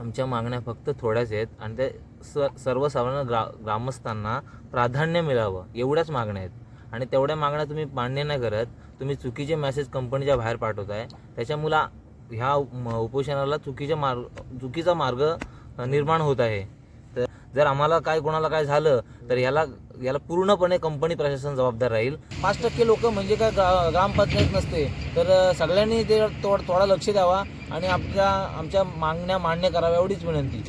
आमच्या मागण्या फक्त थोड्याच आहेत आणि ते स सर्वसाधारण ग्रा ग्रामस्थांना प्राधान्य मिळावं एवढ्याच मागण्या आहेत. आणि तेवढ्या मागण्या तुम्ही मान्य नाही करत तुम्ही चुकीचे मेसेज कंपनीच्या बाहेर पाठवताय. त्याच्यामुळं ह्या म- उपोषणाला चुकीच्या मार्ग चुकीचा मार्ग निर्माण होत आहे. जर आम्हाला काय कोणाला काय झालं तर याला याला पूर्णपणे कंपनी प्रशासन जबाबदार राहील. पाच टक्के लोक म्हणजे काय ग्रा ग्रामपंचायत नसते. तर सगळ्यांनी ते थोड थोडा लक्ष द्यावा आणि आपल्या आमच्या मागण्या मान्य कराव्या एवढीच विनंती.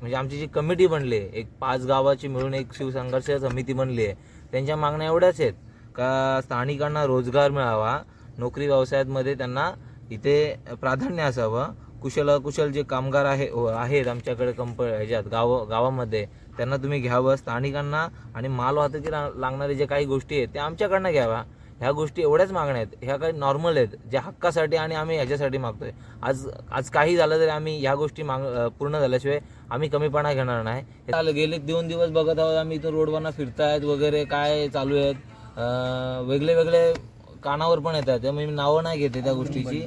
म्हणजे आमची जी कमिटी बनली आहे एक पाच गावाची मिळून एक शिवसंघर्ष समिती बनली आहे त्यांच्या मागण्या एवढ्याच आहेत. का स्थानिकांना रोजगार मिळावा नोकरी व्यवसायामध्ये त्यांना इथे प्राधान्य असावं. कुशल कुशल जे कामगार आहे हो, आहेत आमच्याकडे कंप ह्याच्यात गाव गावामध्ये त्यांना तुम्ही घ्यावं. स्थानिकांना आणि माल वाहतुकी लागणारे जे काही गोष्टी आहेत त्या आमच्याकडनं घ्याव्या ह्या गोष्टी एवढ्याच मागण्या आहेत. ह्या काही नॉर्मल आहेत ज्या हक्कासाठी आणि आम्ही ह्याच्यासाठी मागतोय. आज आज काही झालं तरी आम्ही ह्या गोष्टी माग पूर्ण झाल्याशिवाय आम्ही कमीपणा घेणार नाही. हे गेले दोन दिवस बघत आहोत आम्ही इथून रोडवरना फिरतायत वगैरे काय चालू आहेत. वेगळे वेगळे कानावर पण येतात. त्यामुळे मी नावं नाही घेते त्या गोष्टीची.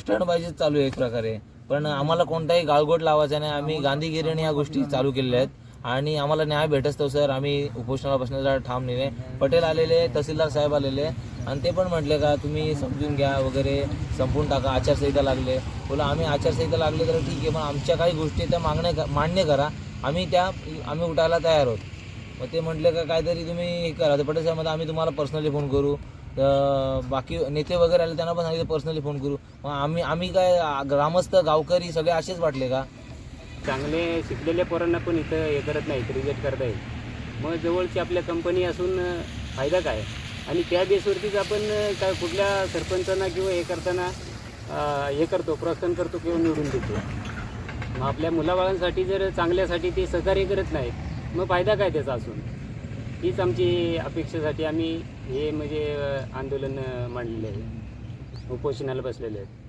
स्टंटबाजीच चालू आहे एक प्रकारे. पण आम्हाला कोणताही गाळगोट लावायचा नाही. आम्ही गांधीगिरीने या गोष्टी चालू केलेल्या आहेत. आणि आम्हाला न्याय भेटत सर. आम्ही उपोषणाला बसण्याचा ठाम निर्णय पटेल आलेले तहसीलदार साहेब आलेले. आणि ते पण म्हटले का तुम्ही समजून घ्या वगैरे संपून टाका आचारसंहिता लागले. बोला आम्ही आचारसंहिता लागले तर ठीक आहे पण आमच्या काही गोष्टी त्या मागण्या मान्य करा. आम्ही त्या आम्ही उठायला तयार आहोत. मग ते म्हटले का काहीतरी तुम्ही हे करा. तर पटेल साहेब आम्ही तुम्हाला पर्सनली फोन करू. तर बाकी नेते वगैरे आले त्यांना पण सांगितलं पर्सनली फोन करू. मग आम्ही आम्ही काय ग्रामस्थ गावकरी सगळे असेच वाटले का? चांगले शिकलेल्या पोरांना पण इथं हे करत नाहीत रिजेक्ट करता येईल मग जवळची आपल्या कंपनी असून फायदा काय? आणि त्या बेसवरतीच आपण काय कुठल्या सरपंचांना किंवा हे करताना हे करतो प्रोत्साहन करतो किंवा निवडून देतो? मग आपल्या मुलाबाळांसाठी जर चांगल्यासाठी ते सहकार्य करत नाहीत मग फायदा काय त्याचा असून? हीच आमची अपेक्षेसाठी आम्ही हे म्हणजे आंदोलन मांडलेले आहे. उपोषणाला बसलेले आहेत.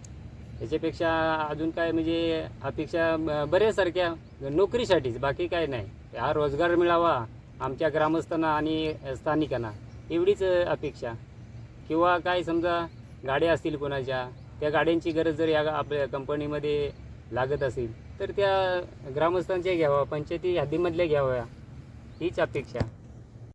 याच्यापेक्षा अजून काय म्हणजे अपेक्षा बऱ्यासारख्या बऱ्याचसारख्या नोकरीसाठीच बाकी काय नाही. हा रोजगार मिळावा आमच्या ग्रामस्थांना आणि स्थानिकांना एवढीच अपेक्षा. किंवा काय समजा गाड्या असतील कोणाच्या त्या गाड्यांची गरज जर या आपल्या कंपनीमध्ये लागत असेल तर त्या ग्रामस्थांच्या घ्यावा पंचायती हद्दीमधल्या घ्याव्या हीच अपेक्षा.